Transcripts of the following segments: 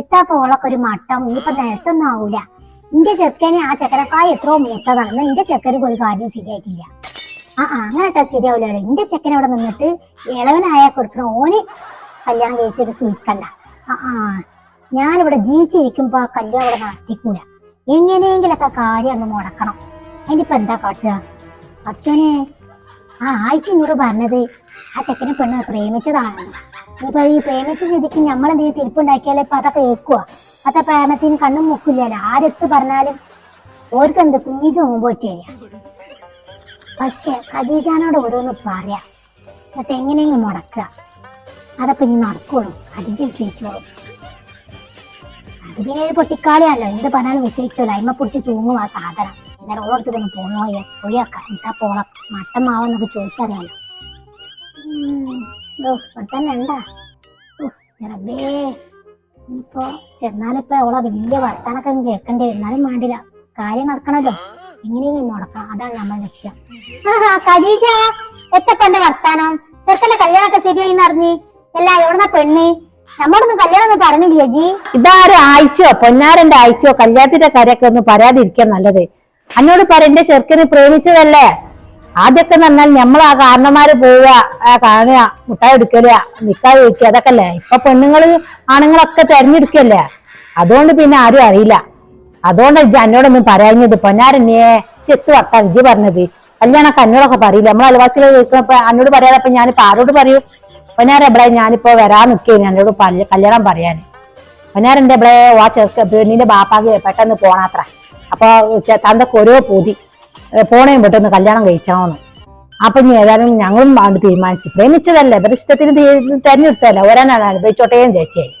എത്താ പോളൊക്കെ ഒരു മട്ടം. ഇനിയിപ്പൊ നേരത്തൊന്നും ആവൂല. നിന്റെ ചെക്കനെ ആ ചെക്കനക്കായ എത്രയോ മൂത്തതാണ്. എന്നാ നിന്റെ ചെക്കന് ഒരു കാര്യം ശരിയായിട്ടില്ല. ആ ആ അങ്ങനെ ശരിയാവില്ല എന്റെ ചെക്കൻ അവിടെ നിന്നിട്ട് ഇളവനായ കൊടുക്കണ ഓന് കല്യാണം കഴിച്ചിട്ട് സൂചിക്കണ്ട ആ ആ ഞാനിവിടെ ജീവിച്ചിരിക്കുമ്പോ ആ കല്യാണം ഇവിടെ നടത്തിക്കൂല എങ്ങനെയെങ്കിലൊക്കെ കാര്യം ഒന്ന് മുടക്കണം. അതിനിപ്പോ എന്താ കാട്ടുക? അർച്ചനെ ആ ആഴ്ച ഇങ്ങോട്ട് പറഞ്ഞത് ആ ചെക്കനെ പെണ്ണ് പ്രേമിച്ചതാണെന്ന്. ഇനിയിപ്പോ ഈ പ്രേമിച്ച സ്ഥിതിക്ക് നമ്മളെന്തെങ്കിലും തിരിപ്പുണ്ടാക്കിയാലേ ഇപ്പൊ അതൊക്കെ ഏക്കുക അതൊക്കെ പ്രേമത്തിന് കണ്ണും മുക്കില്ലല്ലോ ആരെത്ത് പറഞ്ഞാലും ഓർക്ക് എന്ത് കുഞ്ഞിക്ക് മുമ്പ് പക്ഷെ ഖദീജാനോട് ഓരോന്ന് പറയാം. എന്നിട്ട് എങ്ങനെയെങ്കിലും മുടക്കുക. അതൊക്കെ ഇനി നടക്കുള്ളൂ. അതിന്റെ വിശ്വസിച്ചോളൂ അത് പിന്നെ ഒരു പൊട്ടിക്കാളിയാണല്ലോ. എന്ത് പറഞ്ഞാലും വിശ്വസിച്ചോളൂ അയിമ പിടിച്ച് തൂങ്ങും ആ സാധനം. എന്നാലും ഓർത്ത് തന്നെ പോണോ പൊഴിയാക്കാം എന്താ പോണം? മട്ടം മാവെന്നൊക്കെ ചോദിച്ചറിയാലോ. ചെന്നാലിപ്പോ അവളെ വലിയ വർത്താനൊക്കെ കേൾക്കണ്ടേ. എന്നാലും വേണ്ടില്ല കാര്യം നടക്കണല്ലോ. എങ്ങനെയെങ്കിലും മുടക്കണം. അതാണ് നമ്മുടെ ലക്ഷ്യം. ആഹാ ഖദീജ എത്തപ്പന്റെ വർത്താനം? ചെറുക്കന്റെ കല്യാണമൊക്കെ ശരിയായി അറിഞ്ഞി? അല്ല എവിടുന്ന പെണ്ണി? നമ്മളൊന്നും കല്യാണം ഒന്നും പറഞ്ഞില്ല ജി? ഇതാരും ആഴ്ചയോ പൊന്നാരന്റെ ആഴ്ചയോ കല്യാണത്തിന്റെ കാര്യമൊക്കെ ഒന്ന് പറയാതിരിക്കാൻ നല്ലത്. അന്നോട് പറ എന്റെ ചെറുക്കന് പ്രേമിച്ചതല്ലേ? ആദ്യമൊക്കെ പറഞ്ഞാൽ നമ്മൾ ആ കാരണന്മാര് പോവുക കാണുക മുട്ടായി എടുക്കലുക നിക്കാ വെക്കുക അതൊക്കെ അല്ലേ? ഇപ്പൊ പെണ്ണുങ്ങൾ ആണുങ്ങളൊക്കെ തെരഞ്ഞെടുക്കല്ലേ? അതുകൊണ്ട് പിന്നെ ആരും അറിയില്ല. അതുകൊണ്ട് ഇജ്ജ് എന്നോടൊന്നും പറയാഞ്ഞത് പൊന്നാരന്നെ ചെത്ത് വർത്താൻ ഇജ്ജ് പറഞ്ഞത്. കല്യാണൊക്കെ എന്നോടൊക്കെ പറയില്ല. നമ്മൾ അയൽവാസികൾ കേൾക്കുന്നപ്പോ പറയാതെ അപ്പൊ ഞാനിപ്പോ ആരോട് പറയൂ? പൊന്നാര എവിടെ ഞാനിപ്പോ വരാൻ നിൽക്കുകയാണ് എന്നോട് കല്യാണം പറയാൻ പൊന്നാരന്റെ എവിടെ ആ ചെറുക്ക പെണ്ണിന്റെ ബാപ്പാക്ക് പെട്ടെന്ന് പോണാത്ര. അപ്പൊ തന്റെ കൊരോ ഓരോ പൂതി. പോണേം പെട്ടെന്ന് കല്യാണം കഴിച്ചാന്ന് അപ്പൊ ഇനി ഏതായാലും ഞങ്ങളും ആണ് തീരുമാനിച്ചു. പ്രേമിച്ചതല്ലേ ഇഷ്ടത്തിന് തെരഞ്ഞെടുത്തല്ല ഒരാനാണ് അനുഭവിച്ചോട്ടേയും ചേച്ചിയായി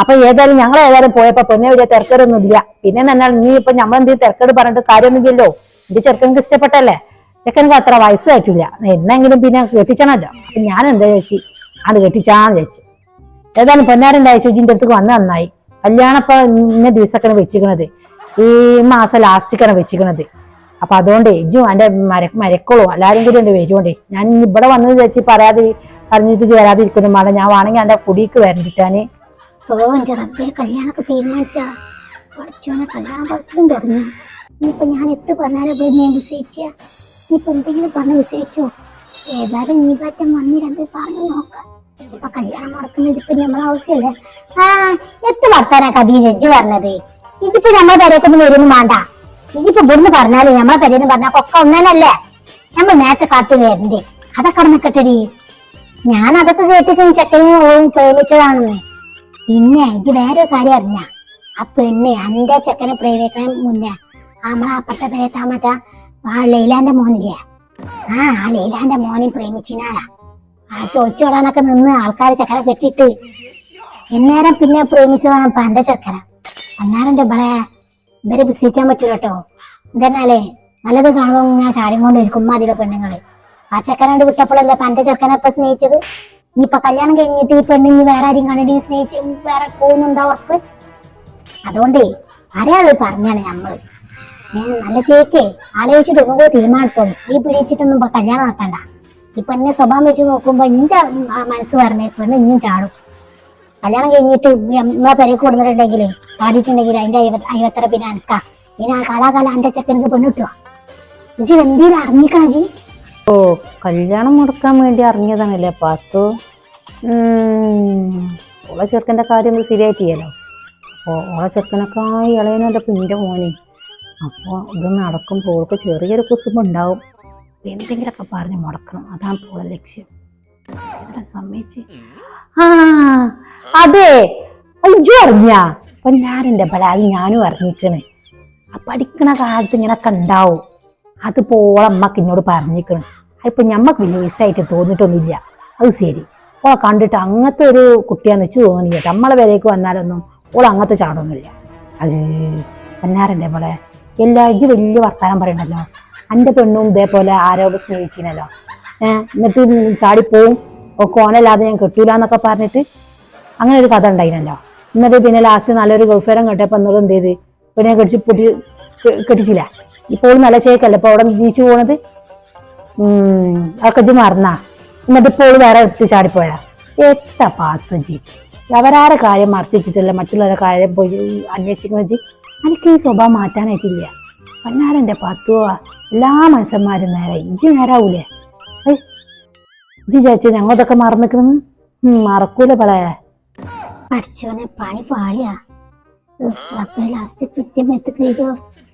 അപ്പൊ ഏതായാലും ഞങ്ങൾ ഏതായാലും പോയപ്പോ പെണ്ണെ വലിയ തിരക്കേടൊന്നും ഇല്ല പിന്നെ തന്നെ നീ ഇപ്പൊ നമ്മൾ എന്തെങ്കിലും തിരക്കേട് പറഞ്ഞിട്ട് കാര്യമൊന്നുമില്ലല്ലോ. എന്റെ ചെറുക്കനക്ക് ഇഷ്ടപ്പെട്ടല്ലേ? ചെക്കനക്ക് അത്ര വയസ്സുമായിട്ടില്ല എന്നെങ്കിലും പിന്നെ കെട്ടിച്ചണല്ലോ. അപ്പൊ ഞാൻ എന്താ ചേച്ചി? അത് കെട്ടിച്ചാന്ന് ചേച്ചി. ഏതായാലും പൊന്നാരന്റെ ചേച്ചിന്റെ അടുത്തേക്ക് വന്ന നന്നായി. കല്യാണം ഇന്ന ദിവസമൊക്കെയാണ് വെച്ചിക്കണത് ഈ മാസം ലാസ്റ്റിക്കാണ് വെച്ചിക്കണത് അപ്പൊ അതുകൊണ്ട് ഇജും എന്റെ മര മരക്കോളും എല്ലാരും കൂടി ഉണ്ട് വരുവോണ്ടേ. ഞാൻ ഇവിടെ വന്നത് ചേച്ചി പറയാതെ പറഞ്ഞിട്ട് ചേരാതിരിക്കുന്നു മാഡം ഞാൻ വേണമെങ്കിൽ എന്റെ കുടിക്ക് വരണ്ടിട്ടാന് ഏതായാലും നീ പറ്റം വന്നിരണ്ട് പറഞ്ഞു നോക്കാം. ഇപ്പൊ കല്യാണം നടക്കുന്നത് ഇപ്പൊ നമ്മളെ ആവശ്യമല്ലേ ആ എത്ത് വർത്താനാ കഥ ജഡ്ജ് പറഞ്ഞത്? ഇജിപ്പോ നമ്മളെ തരക്കൊന്നും വരുന്നു വേണ്ട. ഇജിപ്പോ ഇവിടുന്ന് പറഞ്ഞാലും നമ്മളെ പെരേന്ന് പറഞ്ഞാൽ ഒക്കെ ഒന്നല്ലേ നമ്മൾ നേരത്തെ കാത്തു വരണ്ടേ അതൊക്കെ അവിടെ നിൽക്കട്ടെടി ഞാൻ അതൊക്കെ കേട്ടിട്ട് ചെക്കനും പ്രേമിച്ചതാണെന്ന്. പിന്നെ ഇത് വേറൊരു കാര്യം അറിഞ്ഞ. ആ പെണ്ണ് എന്റെ ചെക്കനെ പ്രേമിക്കാൻ മുന്നേ നമ്മളെ അപ്പത്തെ പേരത്താ മറ്റാ ആ ലൈലാന്റെ മോനില്ലേ? ആ ആ ലൈലാന്റെ മോനെ പ്രേമിച്ചിനാലാ ആ ഒളിച്ചോടാനൊക്കെ നിന്ന് ആൾക്കാർ ചെക്കനെ കെട്ടിട്ട് എന്നേരം പിന്നെ പ്രേമിച്ചതാണ് ഇപ്പൊ എന്റെ ചെക്കന. അന്നേരം ഇവളെ ഇവരെ വിശ്വസിക്കാൻ പറ്റൂല കേട്ടോ എന്തെന്നാലേ നല്ലത് കാണുമ്പോൾ ഞാൻ ചാരും കൊണ്ട് ഇരിക്കും ഉമ്മാതിലെ പെണ്ണുങ്ങൾ. ആ ചെക്കനോട് വിട്ടപ്പോഴല്ലേ ഇപ്പൊ എന്റെ ചെക്കനെ ഇപ്പൊ സ്നേഹിച്ചത്? ഇനിയിപ്പൊ കല്യാണം കഴിഞ്ഞിട്ട് ഈ പെണ്ണിന് വേറെ ആരും കണ്ടിട്ട് സ്നേഹിച്ച് വേറെ പോകുന്നുണ്ടോ ഉറപ്പ്? അതുകൊണ്ടേ അറിയാളു പറഞ്ഞാണ് നമ്മൾ നല്ല ചേക്കേ ആലോചിച്ചിട്ട് ഒന്നും കൂടി തീരുമാനിത്തോളൂ ഈ പിടിച്ചിട്ടൊന്നും ഇപ്പൊ കല്യാണം നടത്തണ്ട. ഈ പെണ്ണിനെ സ്വഭാവം വെച്ച് നോക്കുമ്പോ എന്റെ മനസ്സ് പറഞ്ഞേ പെണ്ണ് ഇനിയും ചാടും. കല്യാണം കഴിഞ്ഞിട്ട് നമ്മളെ പെരക്ക് കൊടുത്തിട്ടുണ്ടെങ്കിൽ ആടിയിട്ടുണ്ടെങ്കിൽ അതിന്റെ അയ്യത്തറ പിന്നെ അനക്ക. പിന്നെ ആ കാലാകാല എന്റെ ചെക്കനക്ക് പെണ്ണ് ജി എന്തിനാ അറിഞ്ഞിക്കണ ജി ഓ കല്യാണം മുടക്കാൻ വേണ്ടി അറിഞ്ഞതാണല്ലേ പാത്തു ഓളെ ചെറുക്കന്റെ കാര്യം ഒന്നും ശരിയായിട്ടില്ലല്ലോ. അപ്പോൾ ഓളെ ചെറുക്കനൊക്കെ ഇളയനല്ല പിന്നെ മോനെ. അപ്പോൾ ഇത് നടക്കുമ്പോൾ ഓൾക്ക് ചെറിയൊരു കുസുമ്പ് ഉണ്ടാവും. എന്തെങ്കിലുമൊക്കെ പറഞ്ഞ് മുടക്കണം. അതാണ് ഓളെ ലക്ഷ്യം. സമ്മതിച്ച് ആ അതെ. അയ്യോ അറിഞ്ഞ അപ്പൊ ഞാൻ എന്റെ പരാതി ഞാനും അറിഞ്ഞിക്കണ് ആ പഠിക്കണ കാലത്ത് ഇങ്ങനൊക്കെ ഉണ്ടാവും. അത് പോളമ്മക്ക് എന്നോട് പറഞ്ഞിക്കണ് അതിപ്പോ ഞമ്മക്ക് വലിയ വയസ്സായിട്ട് തോന്നിട്ടൊന്നുമില്ല. അത് ശരി. ഓളെ കണ്ടിട്ട് അങ്ങനത്തെ ഒരു കുട്ടിയാന്ന് വെച്ച് തോന്നി കേട്ടോ. നമ്മളെ പേരേക്ക് വന്നാലൊന്നും ഓൾ അങ്ങനത്തെ ചാടൊന്നുമില്ല. അത് പന്നാരന്റെ പോലെ എല്ലാ വലിയ വർത്താനം പറയണല്ലോ എന്റെ പെണ്ണും ഇതേപോലെ ആരോഗ്യ സ്നേഹിച്ചിനല്ലോ. ഏഹ് എന്നിട്ട് ചാടിപ്പോവും. ഓ കോനല്ലാതെ ഞാൻ കെട്ടൂല എന്നൊക്കെ പറഞ്ഞിട്ട് അങ്ങനെ ഒരു കഥ ഉണ്ടായിരുന്നല്ലോ എന്നിട്ട് പിന്നെ ലാസ്റ്റ് നല്ലൊരു ഗൾഫേരം കെട്ടിയപ്പോൾ എന്നത് എന്ത് ചെയ്ത്? പിന്നെ കെട്ടിച്ച് പൊട്ടി കെട്ടിച്ചില്ല. ഇപ്പോൾ നല്ല ചേക്കല്ലേ? ഇപ്പോൾ അവിടെ ജീവിച്ചു പോണത്? അതൊക്കെ മറന്നാ. എന്നിട്ട് ഇപ്പോൾ വേറെ എടുത്ത് ചാടിപ്പോയാ. എത്ത പാത്തുജി അവരാരെ കാര്യം മറച്ചിട്ടില്ല മറ്റുള്ളവരുടെ കാര്യം പോയി അന്വേഷിക്കുന്ന വെച്ച് എനിക്ക് ഈ സ്വഭാവം മാറ്റാനായിട്ടില്ല. പന്നാരന്റെ പത്തുവ. എല്ലാ മനുഷ്യന്മാരും നേരെ ഇജ്ജ് നേരാവൂലേ? ഏയ് ഇജ്ജ് ചേച്ചി ഞങ്ങളതൊക്കെ മറന്നിക്കണെന്ന് മറക്കൂല പളേ. പഠിച്ചോനെ പണി പാളിയാ. അപ്പൊ ലാസ്റ്റ് പിറ്റേമെത്ത് കഴിയോ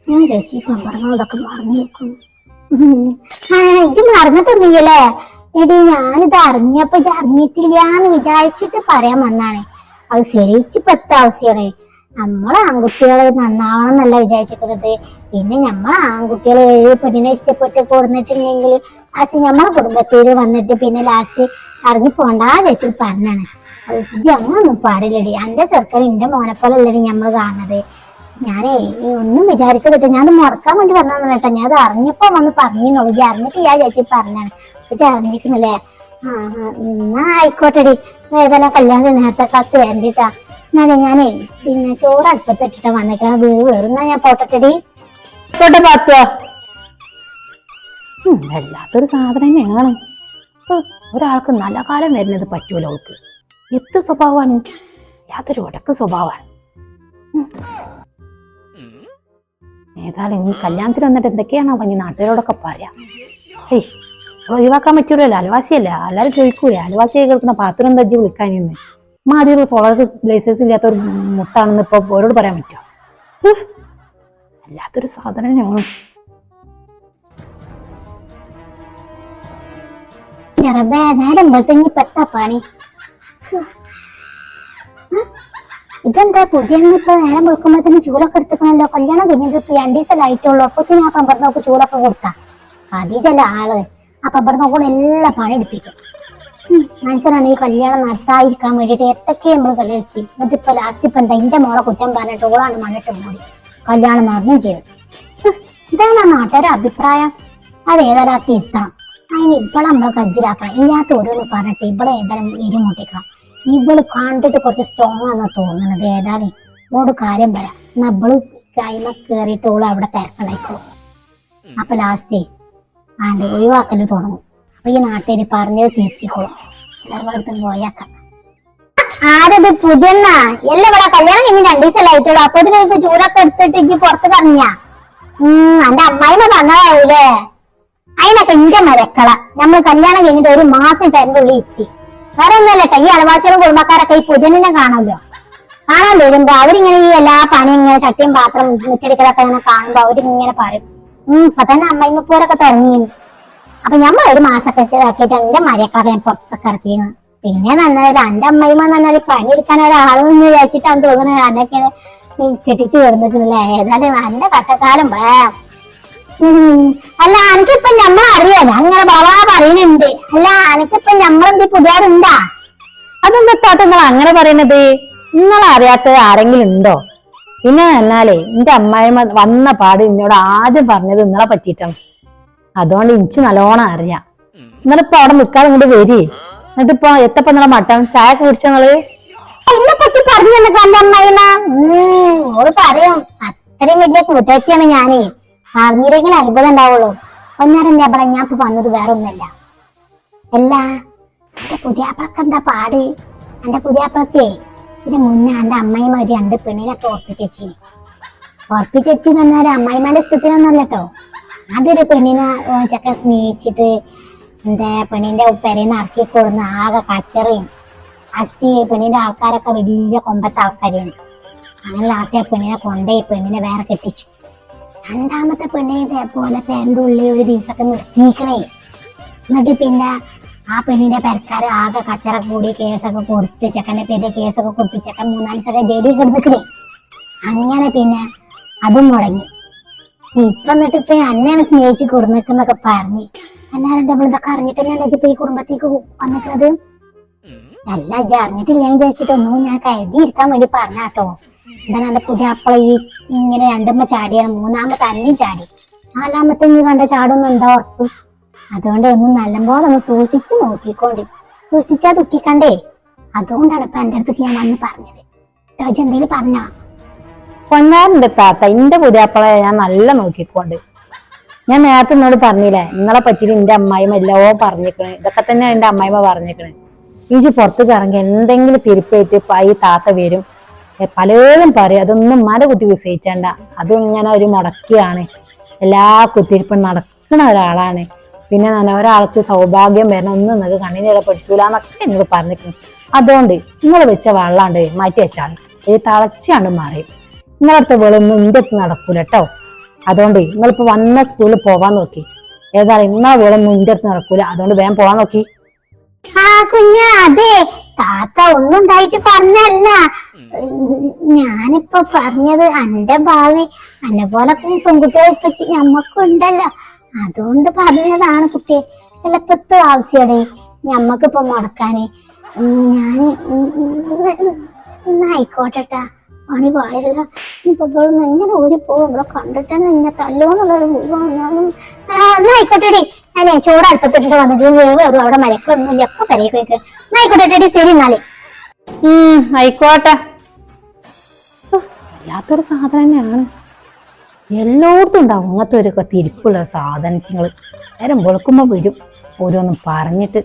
ഞാൻ ചേച്ചി പമ്പറങ്ങളോടൊക്കെ മറന്നേക്കും. ആ ഇത് മറന്നിട്ടൊന്നുമില്ലല്ലേ? എടി ഞാനിത് അറിഞ്ഞപ്പോ അറിഞ്ഞിട്ടില്ലാന്ന് വിചാരിച്ചിട്ട് പറയാൻ വന്നാണ്. അത് ശരിച്ച് പത്ത ആവശ്യമാണ് നമ്മളെ ആൺകുട്ടികൾ നന്നാവണം എന്നല്ല വിചാരിച്ചിരിക്കുന്നത് പിന്നെ നമ്മളെ ആൺകുട്ടികൾ ഏഴ് പെണ്ണിനെ ഇഷ്ടപ്പെട്ട് കൊടുന്നിട്ടുണ്ടെങ്കിൽ ആ നമ്മളെ കുടുംബത്തിൽ വന്നിട്ട് പിന്നെ ലാസ്റ്റ് ഇറങ്ങി പോണ്ടാ ചേച്ചി പറഞ്ഞാണ്. അങ്ങനൊന്നും പാടില്ലടി. എന്റെ ചെറുക്കൻ എന്റെ മോനെ പോലെ അല്ലടി നമ്മൾ കാണുന്നത്. ഞാനേ ഒന്നും വിചാരിക്കരുത്. ഞാൻ മുറക്കാൻ വേണ്ടി വന്നതാണ് കേട്ടോ. ഞാൻ അത് അറിഞ്ഞപ്പോ വന്ന് പറഞ്ഞോളൂ നോക്കി അറിഞ്ഞിട്ട് ഞാൻ ചേച്ചി പറഞ്ഞാണ് ചേച്ചി അറിഞ്ഞിരിക്കുന്നില്ലേ? ആ എന്നാ ആയിക്കോട്ടെടി. ഏതെല്ലാം കല്യാണം നേരത്തെ കാത്ത് വേണ്ടിട്ടാ എന്നാലേ ഞാനേ പിന്നെ ചോറ് അടുപ്പത്തിട്ടിട്ടാ വന്നേക്കാ വീട് വേറുന്നാ ഞാൻ പോട്ടെടി പോട്ടെ പാത്തോ വല്ലാത്തൊരു സാധനം തന്നെയാണ്. ഒരാൾക്ക് നല്ല കാലം വരുന്നത് പറ്റൂല അവൾക്ക്. എത്ത് സ്വഭാവമാണ്? യാതൊരു ഒടക്ക് സ്വഭാവമാണ്. ഏതായാലും ഈ കല്യാണത്തിന് വന്നിട്ട് എന്തൊക്കെയാണോ ഇനി നാട്ടുകാരോടൊക്കെ പറയാ? ഏയ് ഒഴിവാക്കാൻ പറ്റൂലല്ലോ അലവാസിയല്ല എല്ലാവരും ചോദിക്കൂലേ അലവാസിയായി കേൾക്കുന്ന പാത്രം തജ്ജി വിളിക്കാൻ നിന്ന് മാതിരി ഫോളോക്ക് ലൈസൻസ് ഇല്ലാത്ത ഒരു മുട്ടാണെന്ന് ഇപ്പൊ ഓരോട് പറയാൻ പറ്റുമോ അല്ലാത്തൊരു സാധനം ഞങ്ങൾ റബ്ബേ നേരം പണി? ഇതെന്താ പുതിയ ഇപ്പൊ നേരം വെളുക്കുമ്പോ തന്നെ ചൂലൊക്കെ എടുത്തിക്കണല്ലോ? കല്യാണം കഴിഞ്ഞിട്ട് ഇപ്പൊ രണ്ടു ദിവസം ലൈറ്റുള്ളൂ അപ്പൊ ഞാൻ പമ്പറ നോക്ക് ചൂലൊക്കെ കൊടുത്താ. അതീജല്ല ആൾ. ആ പമ്പർ നോക്കുള്ള എല്ലാ പണി എടുപ്പിക്കും മനസ്സിലാണ് ഈ കല്യാണം നടത്താതിരിക്കാൻ വേണ്ടിട്ട് എത്തൊക്കെ നമ്മൾ കളിച്ച്. എന്നിട്ട് ഇപ്പൊ ലാസ്റ്റ് ഇപ്പൊ എന്താ? എന്റെ മോളെ കുറ്റം പറഞ്ഞിട്ട് ഓളാണ് മണ്ണിട്ട് മൂടി. കല്യാണം നടന്നും ചെയ്തു. ഇതാണ് ആ നാട്ടുകാരുടെ അഭിപ്രായം. അത് ഏതാരാത്തി തിരുത്തണം. അതിന് ഇവളെ നമ്മളെ കജ്ജിലാക്കണം ഇല്ലാത്ത ഓരോന്ന് പറഞ്ഞിട്ട് ഇവിടെ ഏതായാലും എരിമുട്ടിക്കണം. ഇവൾ കണ്ടിട്ട് കുറച്ച് സ്ട്രോങ് ആണെന്ന് തോന്നുന്നത്. ഏതായാലും ഇവളോട് കാര്യം പറയാം എന്നാ ഇവൾ കൈമ കയറിയിട്ട് ഓൾ അവിടെ തിരക്കുണ്ടായിക്കോളും അപ്പൊ ലാസ്റ്റ് ആണ്ട് ഒഴിവാക്കൽ തുടങ്ങും. അപ്പൊ ഈ നാട്ടിൽ പറഞ്ഞത് തിരുത്തിക്കോളും. എല്ലാവരും പോയാക്കാം ആരത് പുതിയ എല്ലാ കല്യാണം കഴിഞ്ഞ് രണ്ടു ദിവസം ആയിട്ടുള്ളൂ. അപ്പൊ ഇതിനെ ചൂടൊക്കെ എടുത്തിട്ട് എനിക്ക് പുറത്ത് കറങ്ങിയ ഉം എന്റെ അമ്മായിമ പറഞ്ഞതാവൂലേ അതിനൊക്കെ എന്റെ മരക്കള. നമ്മൾ കല്യാണം കഴിഞ്ഞിട്ട് ഒരു മാസം ഉള്ളിൽ എത്തി വേറെ ഒന്നുമല്ല കേട്ടോ. ഈ അലവാസികളും കുടുംബക്കാരൊക്കെ ഈ പുതിയനെ കാണുമല്ലോ. കാണാൻ വരുമ്പോ അവരിങ്ങനെ ഈ എല്ലാ പണിയും ഇങ്ങനെ ചട്ടിയും പാത്രം മുറ്റടിക്കലൊക്കെ ഇങ്ങനെ കാണുമ്പോ അവരിങ്ങനെ പറയും. ഉം ഇപ്പൊ തന്നെ അമ്മയിമ്മപ്പോരൊക്കെ തുടങ്ങി അപ്പൊ ഞമ്മ ഒരു മാസൊക്കെ ഇറക്കിയിട്ട് എന്റെ മരക്കളെ ഞാൻ പുറത്തൊക്കെ ഇറക്കിയിരുന്നു പിന്നെ നന്നായിട്ട് എന്റെ അമ്മയിമ്മ നന്നായി പണി എടുക്കാൻ ഒരാളും എന്ന് വിചാരിച്ചിട്ടാണ് തോന്നുന്നത്. അതൊക്കെ കെട്ടിച്ചു കൊടുത്തിട്ടില്ലേ ഏതായാലും എന്റെ കട്ടക്കാലം വേ ഉം. അല്ല എനിക്കിപ്പൊ നമ്മൾ അറിയാം? അങ്ങനെ ബാബാ പറയുന്നുണ്ട്. അല്ല എനിക്കിപ്പൊ നമ്മളെന്ത് പുതിയാറുണ്ടാ അതെന്താ നിങ്ങൾ അങ്ങനെ പറയുന്നത് നിങ്ങൾ അറിയാത്ത ആരെങ്കിലും ഉണ്ടോ? പിന്നെ എന്നാലേ എന്റെ അമ്മായിമ്മ വന്ന പാട് എന്നോട് ആദ്യം പറഞ്ഞത് നിങ്ങളെ പറ്റിയിട്ടാണ്. അതുകൊണ്ട് എനിക്ക് നല്ലോണം അറിയാം. നിങ്ങളിപ്പോ അവിടെ നിൽക്കാതെ ഇങ്ങോട്ട് വരി എന്നിട്ടിപ്പോ എത്തപ്പോ നിങ്ങളെ മട്ടം? ചായ കുടിച്ച നിങ്ങൾ? പറ്റി പറഞ്ഞു നിനക്ക് എന്റെ അമ്മായിമ്മ. ഓൾ പറയും അത്രയും വലിയ കൂട്ടാക്കിയാണ് ഞാനേ. അറിഞ്ഞില്ലെങ്കിൽ അത്ഭുതം ഉണ്ടാവുള്ളൂ. ഞാൻ പറയാം ഞാൻ ഇപ്പൊ വന്നത് വേറെ ഒന്നല്ല അല്ല എന്റെ പുതിയാപ്പിളക്ക് എന്താ പാട്? എന്റെ പുതിയാപ്പിളക്കേ ഇതിന് മുന്നേ എന്റെ അമ്മയും ഒരു രണ്ട് പെണ്ണിനൊക്കെ ഓർപ്പിച്ചേച്ചി ഉറപ്പിച്ചേച്ചി പറഞ്ഞാൽ അമ്മായിമാന്റെ ഇഷ്ടത്തിനൊന്നല്ല കേട്ടോ. അതൊരു പെണ്ണിനെ ചക്ക സ്നേഹിച്ചിട്ട് എന്താ പെണ്ണിന്റെ പെരേന്ന് ഇറക്കി കൊടുന്ന ആകെ കച്ചറയും. ലാസ്റ്റ് പെണ്ണിന്റെ ആൾക്കാരൊക്കെ വലിയ കൊമ്പത്തെ ആൾക്കാരാണ്. അങ്ങനെ ലാസ്റ്റ് ആ പെണ്ണിനെ കൊണ്ടുപോയി പെണ്ണിനെ വേറെ കെട്ടിച്ചു. രണ്ടാമത്തെ പെണ്ണിനെ ഇതേപോലെ പേരന്റെ ഉള്ളിൽ ഒരു ദിവസമൊക്കെ നിർത്തിക്കണേ എന്നിട്ട് പിന്നെ ആ പെണ്ണിന്റെ പെരക്കാര് ആകെ കച്ചറ കൂടി കേസൊക്കെ കൊടുത്ത് ചെക്കന്റെ പേരുടെ കേസൊക്കെ കൊടുത്ത് ചെക്കൻ മൂന്നാൽ ദിവസമൊക്കെ ജയിലിൽ കിടന്നിക്കണേ അങ്ങനെ പിന്നെ അതും മുടങ്ങി. ഇപ്പൊ എന്നിട്ട് ഇപ്പൊ എന്നെയാണ് സ്നേഹിച്ച് കൊടുന്നിക്കുന്നൊക്കെ പറഞ്ഞ്. എന്നാലും നമ്മൾ ഇതൊക്കെ അറിഞ്ഞിട്ട് ഞാൻ ഇപ്പൊ ഈ കുടുംബത്തേക്ക് വന്നിട്ടുള്ളത് അല്ല ഇജ്ജ് അറിഞ്ഞിട്ടില്ല വിചാരിച്ചിട്ടൊന്നും ഞാൻ കരുതിയിരിക്കാൻ വേണ്ടി പറഞ്ഞാട്ടോ. എന്താണ് എന്റെ പുതിയ അപ്പള ഈ ഇങ്ങനെ രണ്ടുമ്മ ചാടിയാണ് മൂന്നാമത്തെ അന്യം ചാടി. നാലാമത്തെ ഇങ്ങനെ കണ്ട ചാടൊന്നും എന്താ ഉറപ്പ്? അതുകൊണ്ട് ഒന്നും നല്ലപോലെ ഒന്ന് സൂക്ഷിച്ച് നോക്കിക്കോണ്ടി. സൂക്ഷിച്ചാ ദുഃഖിക്കണ്ടേ? അതുകൊണ്ടാണ് ഇപ്പൊ എന്റെ അടുത്ത് ഞാൻ വന്ന് പറഞ്ഞത്. ടോജ് എന്തേലും പറഞ്ഞോ? പൊന്നാറിന്റെ താത്ത. എന്റെ പുതിയാപ്പളെ ഞാൻ നല്ല നോക്കിക്കൊണ്ട്. ഞാൻ നേരത്തെ എന്നോട് പറഞ്ഞില്ലേ നിങ്ങളെ പറ്റിയിട്ട് എന്റെ അമ്മായിമ്മ എല്ലോ പറഞ്ഞേക്കണ്. ഇതൊക്കെ തന്നെ എന്റെ അമ്മായിമ്മ പറഞ്ഞേക്കണ്. ഇഞ്ചി പുറത്തേക്ക് ഇറങ്ങി എന്തെങ്കിലും തിരുപ്പേറ്റ് ഈ താത്ത വരും. ഏ, പലരും പറയും അതൊന്നും മല കുട്ടി വിസയിച്ചണ്ട. അതിങ്ങനെ ഒരു മുടക്കിയാണ്. എല്ലാ കുത്തിരിപ്പും നടക്കുന്ന ഒരാളാണ്. പിന്നെ നല്ല ഒരാൾക്ക് സൗഭാഗ്യം വരണം ഒന്നും നിങ്ങൾക്ക് കണ്ണിനേറെ പഠിക്കൂല എന്നൊക്കെ എന്നോട് പറഞ്ഞിട്ടുണ്ട്. അതുകൊണ്ട് നിങ്ങൾ വെച്ച വെള്ളാണ്ട് മാറ്റി വെച്ചാൽ ഈ തളച്ചാണ്ട് മാറിയും. നിങ്ങളടുത്ത വെള്ളമൊന്നും ഇന്റെ അടുത്ത് നടക്കൂല കേട്ടോ അതുകൊണ്ട് നിങ്ങളിപ്പോ വന്ന സ്കൂളിൽ പോവാൻ നോക്കി. ഏതായാലും ഇന്നാ വെള്ളം ഇന്റെ അടുത്ത് നടക്കൂല. അതുകൊണ്ട് വേഗം പോവാൻ നോക്കി. ആ താത്ത ഒന്നും ഉണ്ടായിട്ട് പറഞ്ഞല്ല ഞാനിപ്പോ പറഞ്ഞത് എന്റെ ഭാവി എന്നെ പോലെ പെൺകുട്ടികളെ ഇപ്പൊ ചി- ഞമ്മക്കുണ്ടല്ലോ അതുകൊണ്ട് പറഞ്ഞതാണ് കുട്ടിയെ ചിലപ്പോ ആവശ്യടേ ഞമ്മക്കിപ്പോ മുടക്കാന് ഞാൻ ആയിക്കോട്ടെട്ടാ പണി പാടില്ല ഇപ്പോഴും ഇവളൊന്ന് എങ്ങനെ ഓടി പോകും ഇവിടെ കണ്ടിട്ട് തന്നെ തല്ലോന്നുള്ളൊരു തല്ലുമെന്നുള്ളൊരു ആയിക്കോട്ടെടി ഞാനേ ചോറ് അടുപ്പത്തിട്ടിട്ട് വന്നിട്ട് വേവ് അവിടെ മരക്കൊന്നുമില്ല ഒക്കെ കരയൊക്കെ വെക്കുക ആയിക്കോട്ടെടി ശരി എന്നാലേ. ആയിക്കോട്ടെ. വല്ലാത്തൊരു സാധനം തന്നെയാണ്. എല്ലായിടത്തും ഉണ്ടാവും അങ്ങനത്തെ ഒരു തിരിപ്പുള്ള സാധനങ്ങൾ നേരം വെളുക്കുമ്പോൾ വരും ഓരോന്നും പറഞ്ഞിട്ട്.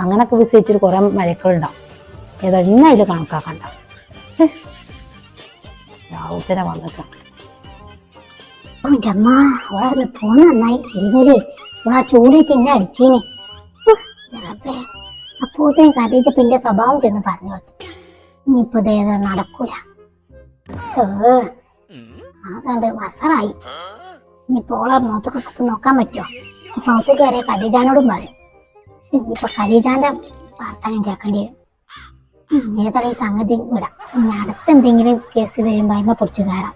അങ്ങനൊക്കെ വിശ്വസിച്ചിട്ട് കുറേ മരക്കളുണ്ടാവും ഏതാ ഇന്ന അതിൽ കണക്കാക്കണ്ട. രാവുത്തര വന്നിട്ട്. എന്റെ അമ്മ ഓളെ പോന്ന് നന്നായി ഇല്ലെങ്കിൽ ആ ചൂടിട്ട് എന്നെ അടിച്ചേനെ. അപ്പോത്തേ സ്വഭാവം ചെന്ന് പറഞ്ഞു ഇനിയിപ്പോ ഇതേതാ നടക്കൂല. അതുകൊണ്ട് വസറായി. ഇനിയിപ്പോ ഓളെ മുഖത്തൊക്കെ നോക്കാൻ പറ്റുമോ ഇപ്പൊ മുഖത്ത് കയറിയ ഖദീജാനോടും പറയും. ഇനിയിപ്പോ ഖദീജാന്റെ വാർത്താനം കേൾക്കേണ്ടി വരും. ഏതായാലും ഈ സംഗതി വിടാം. ഇനി അടുത്ത എന്തെങ്കിലും കേസ് വരുമ്പോ അമ്മ പൊടിച്ചു കയറാം.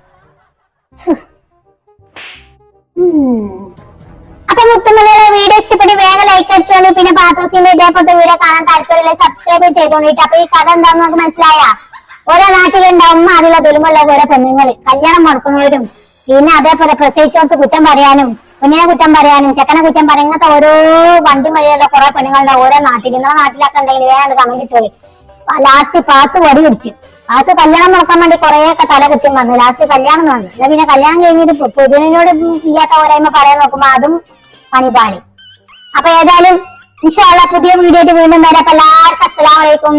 അപ്പൊ വീഡിയോ ഇഷ്ടപ്പെട്ട് വേഗം ലൈക്ക് അടിച്ചോളൂ. പിന്നെ പാത്തോസിന്റെ ഇതേപോലത്തെ വീഡിയോ കാണാൻ താല്പര്യമില്ല സബ്സ്ക്രൈബ് ചെയ്തോണ്ടിട്ട് അപ്പൊ ഈ കഥ എന്താന്ന് നമുക്ക് മനസ്സിലായ? ഓരോ നാട്ടിലുണ്ടാവും അതിലെ ദുരുമുള്ള ഓരോ പെണ്ണുങ്ങൾ. കല്യാണം മുടക്കുന്നവരും പിന്നെ അതേപോലെ പ്രസവിച്ചോർത്ത് കുറ്റം പറയാനും പെണ്ണിനെ കുറ്റം പറയാനും ചെക്കനെ കുറ്റം പറയാൻ ഓരോ വണ്ടി മഴയുള്ള കുറെ പെണ്ണുങ്ങളുണ്ടാവും ഓരോ നാട്ടിൽ നിങ്ങളെ നാട്ടിലൊക്കെ ഉണ്ടെങ്കിൽ വേറെ കമന്റ് ഇട്ടോളി. ലാസ്റ്റ് പാത്ത് വടി പിടിച്ചു. പാത്ത് കല്യാണം നടക്കാൻ വേണ്ടി കുറെ ഒക്കെ തല കുത്തി വന്നു. ലാസ്റ്റ് കല്യാണം വന്നു എന്നാ പിന്നെ കല്യാണം കഴിഞ്ഞിട്ട് പൊ- പൊതുവിനോട് ഇല്ലാത്ത പോരായ്മ പറയാൻ നോക്കുമ്പോ അതും പണിപാളി അപ്പൊ ഏതായാലും ഇൻഷാല്ല പുതിയ വീഡിയോ ആയിട്ട് വീണ്ടും വരാം. അപ്പൊ എല്ലാവർക്കും അസ്സലാമലൈക്കും